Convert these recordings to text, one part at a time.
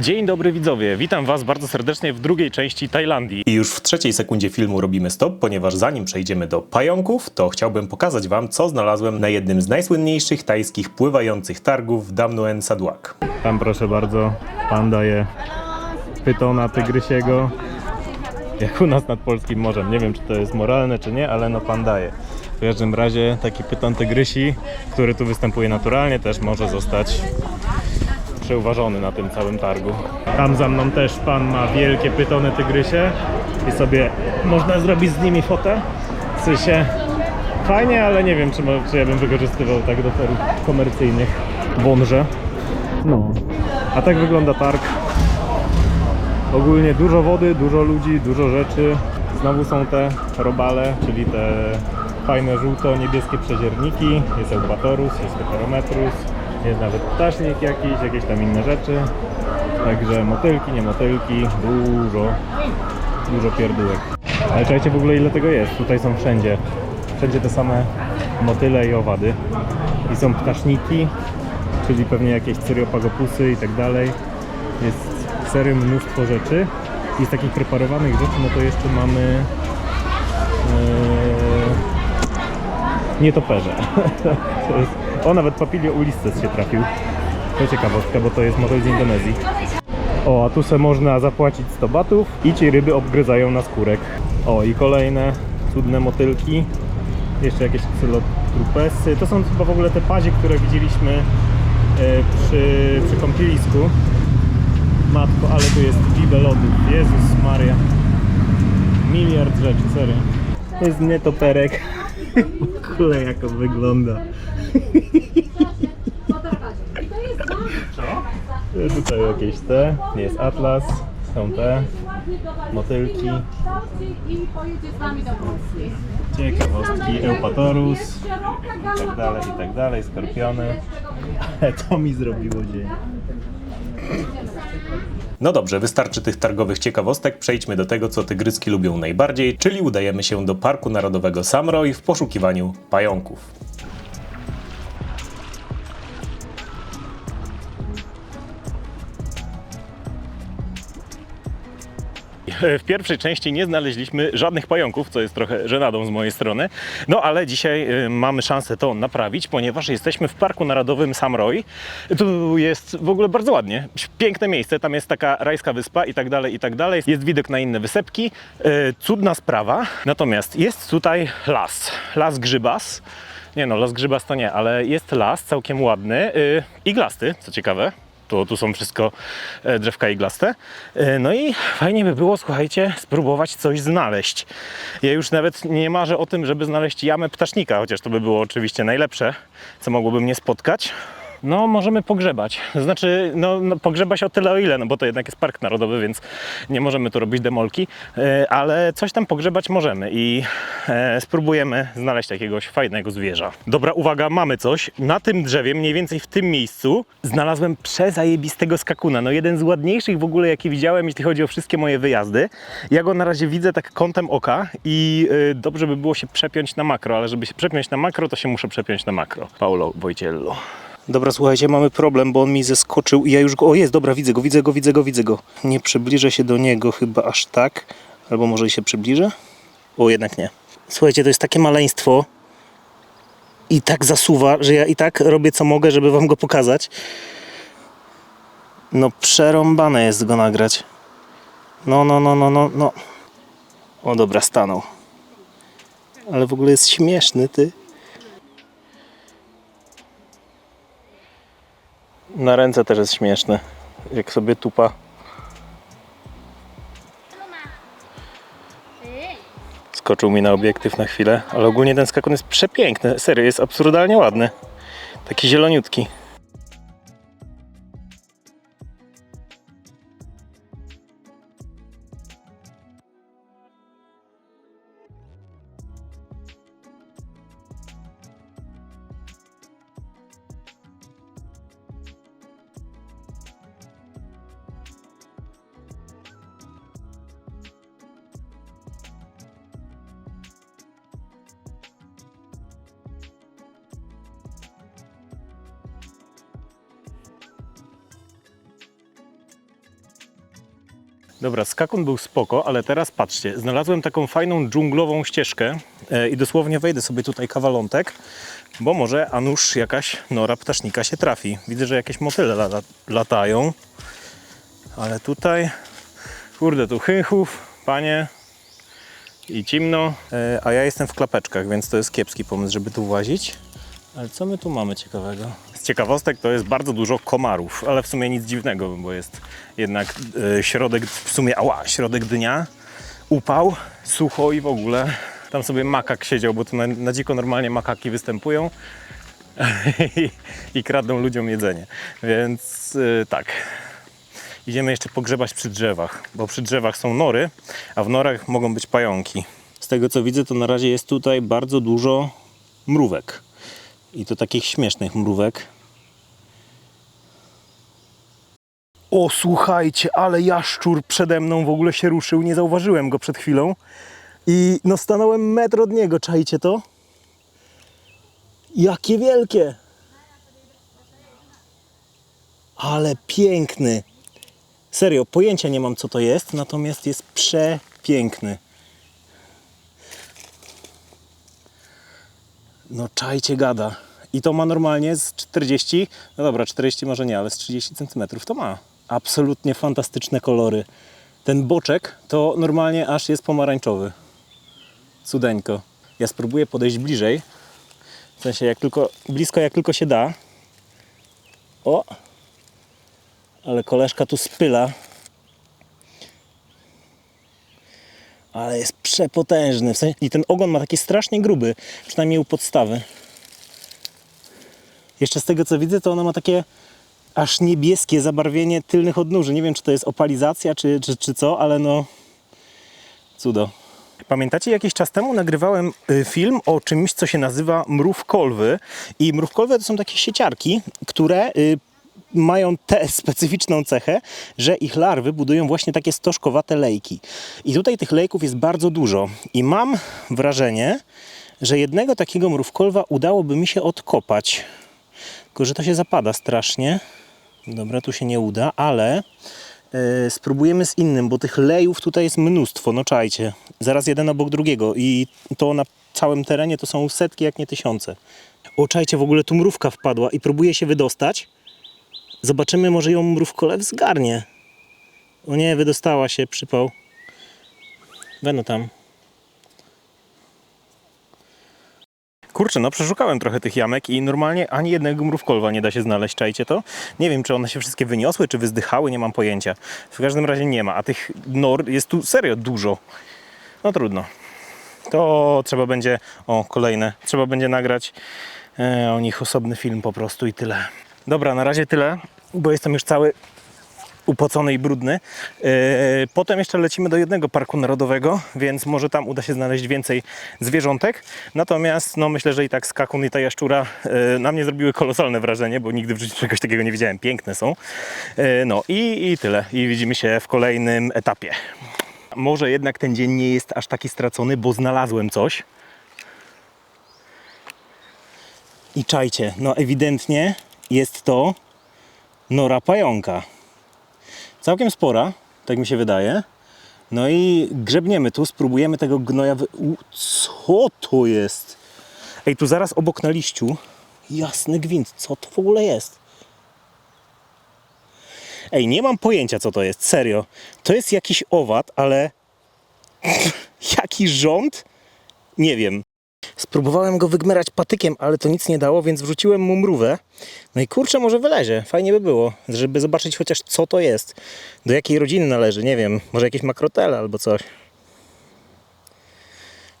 Dzień dobry widzowie, witam Was bardzo serdecznie w drugiej części Tajlandii. I już w trzeciej sekundzie filmu robimy stop, ponieważ zanim przejdziemy do pająków, to chciałbym pokazać Wam, co znalazłem na jednym z najsłynniejszych tajskich pływających targów w Damnuen Sadwak. Tam proszę bardzo, pan daje pytona tygrysiego. Jak u nas nad polskim morzem. Nie wiem, czy to jest moralne, czy nie, ale no pan daje. W każdym razie taki pyton tygrysi, który tu występuje naturalnie, też może zostać przeuważony na tym całym targu. Tam za mną też pan ma wielkie pytony tygrysie i sobie można zrobić z nimi fotę. W sensie fajnie, ale nie wiem, czy, czy ja bym wykorzystywał tak do celów komercyjnych wąże. No. A tak wygląda targ. Ogólnie dużo wody, dużo ludzi, dużo rzeczy. Znowu są te robale, czyli te fajne żółto-niebieskie przezierniki. Jest Eubatorus, jest Heterometrus, jest nawet ptasznik jakiś, jakieś tam inne rzeczy. Także motylki, nie motylki, dużo, dużo pierdółek. Ale czekajcie w ogóle ile tego jest. Tutaj są wszędzie, wszędzie te same motyle i owady. I są ptaszniki, czyli pewnie jakieś cyriopagopusy i tak dalej. Jest sery mnóstwo rzeczy. I z takich preparowanych rzeczy, no to jeszcze mamy e, nietoperze. To jest, o, nawet Papilio ulistes się trafił. To ciekawostka, bo to jest motyl z Indonezji. O, a tu se można zapłacić 100 batów i ci ryby obgryzają na skórek. O, i kolejne cudne motylki. Jeszcze jakieś ksylotrupesy. To są chyba w ogóle te pazie, które widzieliśmy e, przy, przy kąpielisku. Matko, ale tu jest bibel lodów. Jezus Maria. Miliard rzeczy, serio. Jest nietoperek. W ogóle jak on wygląda. Tutaj jakieś te, jest atlas, są te motylki, ciekawostki, eupatorus. I tak dalej, i tak dalej, skorpiony. Ale to mi zrobiło dzień. No dobrze, wystarczy tych targowych ciekawostek, przejdźmy do tego, co tygryski lubią najbardziej, czyli udajemy się do Parku Narodowego Samroj w poszukiwaniu pająków. W pierwszej części nie znaleźliśmy żadnych pająków, co jest trochę żenadą z mojej strony. No ale dzisiaj y, mamy szansę to naprawić, ponieważ jesteśmy w Parku Narodowym Samroi. Tu jest w ogóle bardzo ładnie. Piękne miejsce, tam jest taka rajska wyspa i tak dalej, i tak dalej. Jest widok na inne wysepki. Y, Cudna sprawa. Natomiast jest tutaj las. Las Grzybas. Nie no, las Grzybas to nie, ale jest las całkiem ładny. y, Iglasty, co ciekawe. Tu, tu są wszystko e, drzewka iglaste. E, No i fajnie by było, słuchajcie, spróbować coś znaleźć. Ja już nawet nie marzę o tym, żeby znaleźć jamę ptasznika, chociaż to by było oczywiście najlepsze, co mogłoby mnie spotkać. No, możemy pogrzebać. Znaczy, no, no pogrzebać o tyle o ile, no bo to jednak jest park narodowy, więc nie możemy tu robić demolki, e, ale coś tam pogrzebać możemy i e, spróbujemy znaleźć jakiegoś fajnego zwierza. Dobra, uwaga, mamy coś. Na tym drzewie, mniej więcej w tym miejscu, znalazłem przezajebistego skakuna. No jeden z ładniejszych w ogóle, jaki widziałem, jeśli chodzi o wszystkie moje wyjazdy. Ja go na razie widzę tak kątem oka i e, dobrze by było się przepiąć na makro, ale żeby się przepiąć na makro, to się muszę przepiąć na makro. Paulo Wojciello. Dobra, słuchajcie, mamy problem, bo on mi zeskoczył i ja już go... O, jest, dobra, widzę go, widzę go, widzę go, widzę go. Nie przybliżę się do niego chyba aż tak, albo może się przybliżę? O, jednak nie. Słuchajcie, to jest takie maleństwo i tak zasuwa, że ja i tak robię co mogę, żeby wam go pokazać. No, przerąbane jest go nagrać. No, no, no, no, no, no. O, dobra, stanął. Ale w ogóle jest śmieszny, ty. Na ręce też jest śmieszny. Jak sobie tupa. Skoczył mi na obiektyw na chwilę, ale ogólnie ten skakun jest przepiękny. Serio, jest absurdalnie ładny. Taki zieloniutki. Dobra, skakun był spoko, ale teraz patrzcie, znalazłem taką fajną dżunglową ścieżkę e, i dosłownie wejdę sobie tutaj kawalątek, bo może a jakaś nora ptasznika się trafi. Widzę, że jakieś motyle lata, latają, ale tutaj, kurde, tu chynchów, panie i cimno, e, a ja jestem w klapeczkach, więc to jest kiepski pomysł, żeby tu włazić. Ale co my tu mamy ciekawego? Ciekawostek to jest bardzo dużo komarów, ale w sumie nic dziwnego, bo jest jednak e, środek, w sumie ała, środek dnia, upał, sucho i w ogóle. Tam sobie makak siedział, bo tu na, na dziko normalnie makaki występują i, i kradną ludziom jedzenie. Więc e, tak, idziemy jeszcze pogrzebać przy drzewach, bo przy drzewach są nory, a w norach mogą być pająki. Z tego co widzę, to na razie jest tutaj bardzo dużo mrówek. I to takich śmiesznych mrówek. O, słuchajcie, ale jaszczur przede mną w ogóle się ruszył. Nie zauważyłem go przed chwilą. I no stanąłem metr od niego, czajcie to? Jakie wielkie! Ale piękny. Serio, pojęcia nie mam co to jest, natomiast jest przepiękny. No czajcie gada. I to ma normalnie z 40, no dobra, 40 może nie, ale z 30 cm to ma. Absolutnie fantastyczne kolory. Ten boczek to normalnie aż jest pomarańczowy. Cudeńko. Ja spróbuję podejść bliżej. W sensie jak tylko, blisko jak tylko się da. O! Ale koleżka tu spyla. Ale jest przepotężny. W sensie, I ten ogon ma taki strasznie gruby, przynajmniej u podstawy. Jeszcze z tego co widzę, to ona ma takie aż niebieskie zabarwienie tylnych odnóży. Nie wiem, czy to jest opalizacja, czy, czy, czy co, ale no cudo. Pamiętacie, jakiś czas temu nagrywałem y, film o czymś, co się nazywa mrówkolwy. I mrówkolwy to są takie sieciarki, które y, mają tę specyficzną cechę, że ich larwy budują właśnie takie stożkowate lejki. I tutaj tych lejków jest bardzo dużo. I mam wrażenie, że jednego takiego mrówkolwa udałoby mi się odkopać. Tylko, że to się zapada strasznie. Dobra, tu się nie uda, ale e, spróbujemy z innym, bo tych lejów tutaj jest mnóstwo, no czajcie. Zaraz jeden obok drugiego i to na całym terenie to są setki, jak nie tysiące. O, czajcie, w ogóle tu mrówka wpadła i próbuje się wydostać. Zobaczymy, może ją mrówkolew zgarnie. O nie, wydostała się, przypał. Będę tam. Kurczę, no przeszukałem trochę tych jamek i normalnie ani jednego mrówkolwa nie da się znaleźć, czajcie to? Nie wiem, czy one się wszystkie wyniosły, czy wyzdychały, nie mam pojęcia. W każdym razie nie ma, a tych nor jest tu serio dużo. No trudno. To trzeba będzie, o kolejne, trzeba będzie nagrać e, o nich osobny film po prostu i tyle. Dobra, na razie tyle, bo jestem już cały upocony i brudny. E, Potem jeszcze lecimy do jednego parku narodowego, więc może tam uda się znaleźć więcej zwierzątek. Natomiast no, myślę, że i tak skakun i ta jaszczura e, na mnie zrobiły kolosalne wrażenie, bo nigdy w życiu czegoś takiego nie widziałem. Piękne są. E, No i, i tyle. I widzimy się w kolejnym etapie. Może jednak ten dzień nie jest aż taki stracony, bo znalazłem coś. I czajcie, no ewidentnie jest to nora pająka. Całkiem spora, tak mi się wydaje. No i grzebniemy tu, spróbujemy tego gnoja. Wy... U, co to jest? Ej, tu zaraz obok na liściu. Jasny gwint, co to w ogóle jest? Ej, nie mam pojęcia, co to jest, serio. To jest jakiś owad, ale. Jaki rząd? Nie wiem. Spróbowałem go wygmerać patykiem, ale to nic nie dało, więc wrzuciłem mu mrówę. No i kurczę, może wylezie. Fajnie by było, żeby zobaczyć chociaż co to jest. Do jakiej rodziny należy, nie wiem. Może jakieś makrotele albo coś.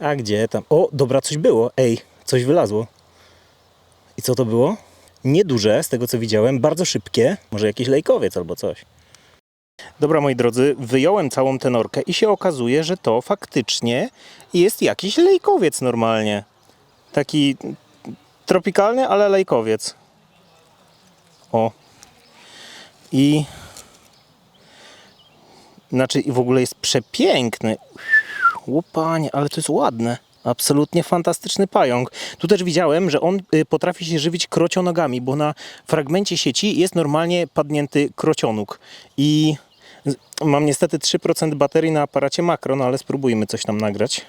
A gdzie tam? O, dobra, coś było. Ej, coś wylazło. I co to było? Nieduże, z tego co widziałem, bardzo szybkie. Może jakiś lejkowiec albo coś. Dobra, moi drodzy, wyjąłem całą tę norkę i się okazuje, że to faktycznie jest jakiś lejkowiec normalnie. Taki tropikalny, ale lejkowiec. O. I znaczy w ogóle jest przepiękny. Łopanie, ale to jest ładne. Absolutnie fantastyczny pająk. Tu też widziałem, że on y, potrafi się żywić krocionogami, bo na fragmencie sieci jest normalnie padnięty krocionóg. I Mam niestety 3% baterii na aparacie makro, no ale spróbujmy coś tam nagrać.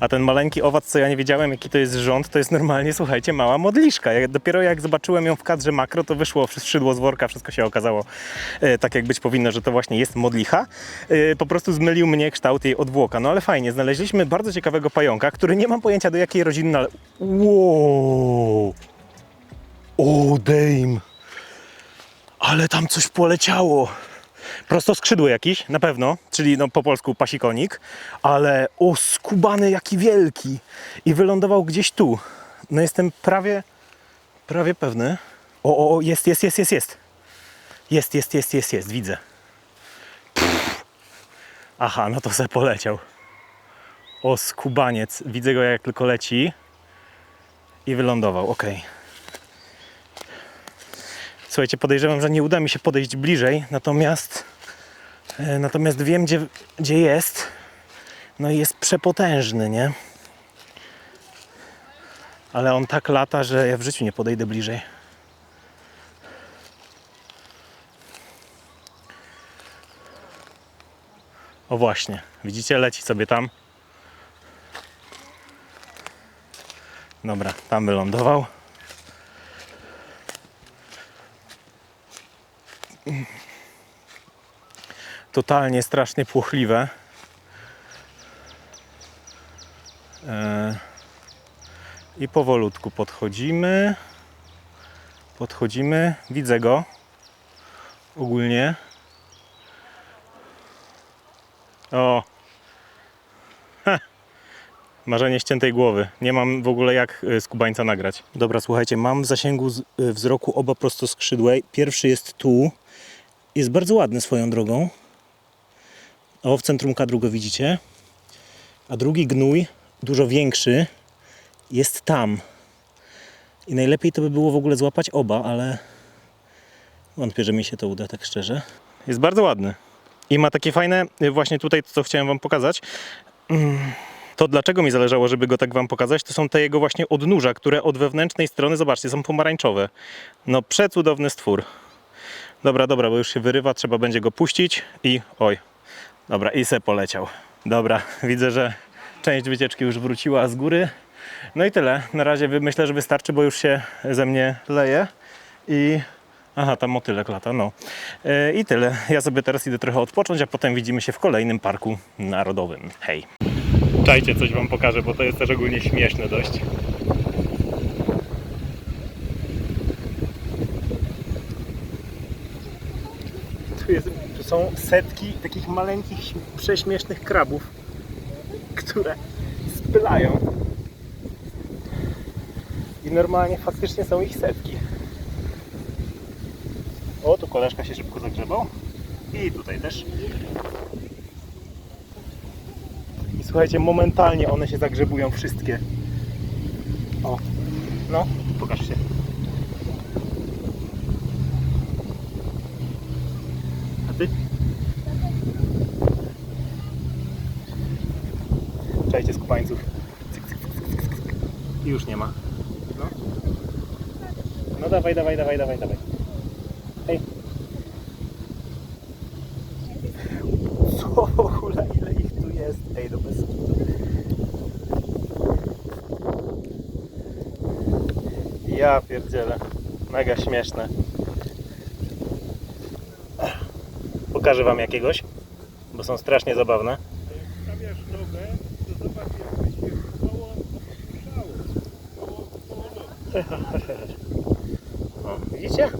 A ten maleńki owac, co ja nie wiedziałem, jaki to jest rząd, to jest normalnie, słuchajcie, mała modliszka. Jak, dopiero jak zobaczyłem ją w kadrze makro, to wyszło szydło z worka, wszystko się okazało e, tak, jak być powinno, że to właśnie jest modlicha. E, po prostu zmylił mnie kształt jej odwłoka. No ale fajnie, znaleźliśmy bardzo ciekawego pająka, który nie mam pojęcia do jakiej rodziny, no ale... Wow! O, dame! Ale tam coś poleciało! Prostoskrzydły jakiś, na pewno, czyli no po polsku pasikonik, ale o skubany jaki wielki i wylądował gdzieś tu. No jestem prawie, prawie pewny. O, o, o, jest, jest, jest, jest, jest. Jest, jest, jest, jest, jest, widzę. Pff. Aha, no to se poleciał. O skubaniec, widzę go jak tylko leci i wylądował, okej. Słuchajcie, podejrzewam, że nie uda mi się podejść bliżej, natomiast, e, natomiast wiem, gdzie, gdzie jest. No i jest przepotężny, nie? Ale on tak lata, że ja w życiu nie podejdę bliżej. O właśnie, widzicie, leci sobie tam. Dobra, tam wylądował. Totalnie strasznie płochliwe. E, I powolutku podchodzimy. Podchodzimy. Widzę go. Ogólnie. O. Heh. Marzenie ściętej głowy. Nie mam w ogóle jak y, skubańca nagrać. Dobra, słuchajcie, mam w zasięgu z, y, wzroku oba prostoskrzydłe. Pierwszy jest tu. Jest bardzo ładny swoją drogą. O, w centrum kadru go widzicie. A drugi gnój, dużo większy, jest tam. I najlepiej to by było w ogóle złapać oba, ale wątpię, że mi się to uda, tak szczerze. Jest bardzo ładny. I ma takie fajne, y, właśnie tutaj to, co chciałem Wam pokazać. Mm, To dlaczego mi zależało, żeby go tak Wam pokazać, to są te jego właśnie odnóża, które od wewnętrznej strony, zobaczcie, są pomarańczowe. No przecudowny stwór. Dobra, dobra, bo już się wyrywa, trzeba będzie go puścić i oj. Dobra, i se poleciał. Dobra, widzę, że część wycieczki już wróciła z góry. No i tyle. Na razie myślę, że wystarczy, bo już się ze mnie leje. I Aha, tam motylek lata, no. E, I tyle. Ja sobie teraz idę trochę odpocząć, a potem widzimy się w kolejnym parku narodowym. Hej. Czajcie, coś wam pokażę, bo to jest też ogólnie śmieszne dość. Tu, jest, tu są setki takich maleńkich, śm- prześmiesznych krabów, które spylają. I normalnie faktycznie są ich setki. O, tu koleżka się szybko zagrzebał. I tutaj też. I słuchajcie, momentalnie one się zagrzebują wszystkie. O, no, pokaż się. A ty? Czajcie z kupańców. Cyk, cyk, cyk, cyk, cyk, cyk. I już nie ma. No. No dawaj, dawaj, dawaj, dawaj, dawaj. Ej. Co w ogóle, ile ich tu jest? Ej, do bez. Ja pierdzielę. Mega śmieszne. Pokażę wam jakiegoś, bo są strasznie zabawne. O, widzicie?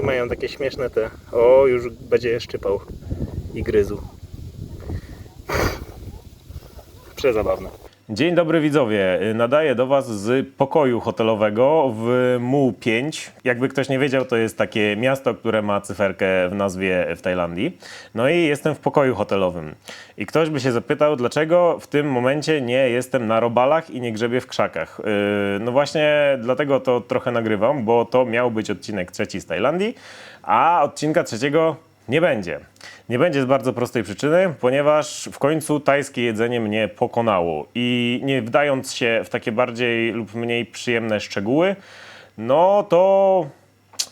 I mają takie śmieszne te. O, już będzie je szczypał i gryzł. Przezabawne. Dzień dobry widzowie. Nadaję do Was z pokoju hotelowego w Mu 5. Jakby ktoś nie wiedział, to jest takie miasto, które ma cyferkę w nazwie w Tajlandii. No i jestem w pokoju hotelowym. I ktoś by się zapytał, dlaczego w tym momencie nie jestem na robalach i nie grzebię w krzakach. Yy, No właśnie dlatego to trochę nagrywam, bo to miał być odcinek trzeci z Tajlandii, a odcinka trzeciego nie będzie. Nie będzie z bardzo prostej przyczyny, ponieważ w końcu tajskie jedzenie mnie pokonało i nie wdając się w takie bardziej lub mniej przyjemne szczegóły, no to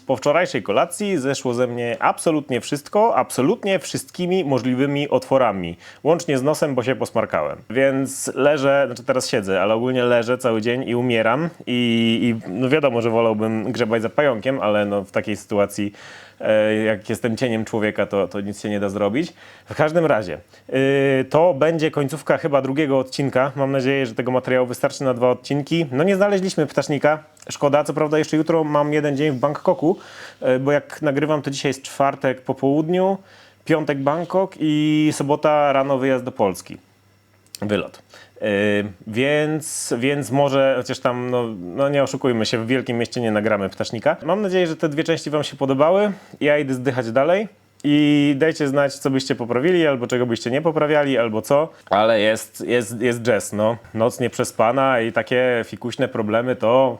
po wczorajszej kolacji zeszło ze mnie absolutnie wszystko, absolutnie wszystkimi możliwymi otworami. Łącznie z nosem, bo się posmarkałem. Więc leżę, znaczy teraz siedzę, ale ogólnie leżę cały dzień i umieram. I, i no wiadomo, że wolałbym grzebać za pająkiem, ale no w takiej sytuacji, jak jestem cieniem człowieka, to, to nic się nie da zrobić. W każdym razie, y, to będzie końcówka chyba drugiego odcinka. Mam nadzieję, że tego materiału wystarczy na dwa odcinki. No nie znaleźliśmy ptasznika. Szkoda, co prawda jeszcze jutro mam jeden dzień w Bangkoku, e, bo jak nagrywam to dzisiaj jest czwartek po południu, piątek Bangkok i sobota rano wyjazd do Polski. Wylot. Yy, więc, więc może, chociaż tam, no, no nie oszukujmy się, w wielkim mieście nie nagramy ptasznika. Mam nadzieję, że te dwie części Wam się podobały. Ja idę zdychać dalej. I dajcie znać, co byście poprawili, albo czego byście nie poprawiali, albo co. Ale jest, jest, jest jazz, no. Noc nieprzespana i takie fikuśne problemy to,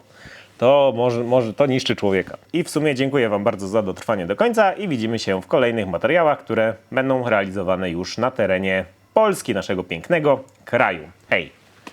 to może, może to niszczy człowieka. I w sumie dziękuję Wam bardzo za dotrwanie do końca i widzimy się w kolejnych materiałach, które będą realizowane już na terenie Polski, naszego pięknego kraju. Hej!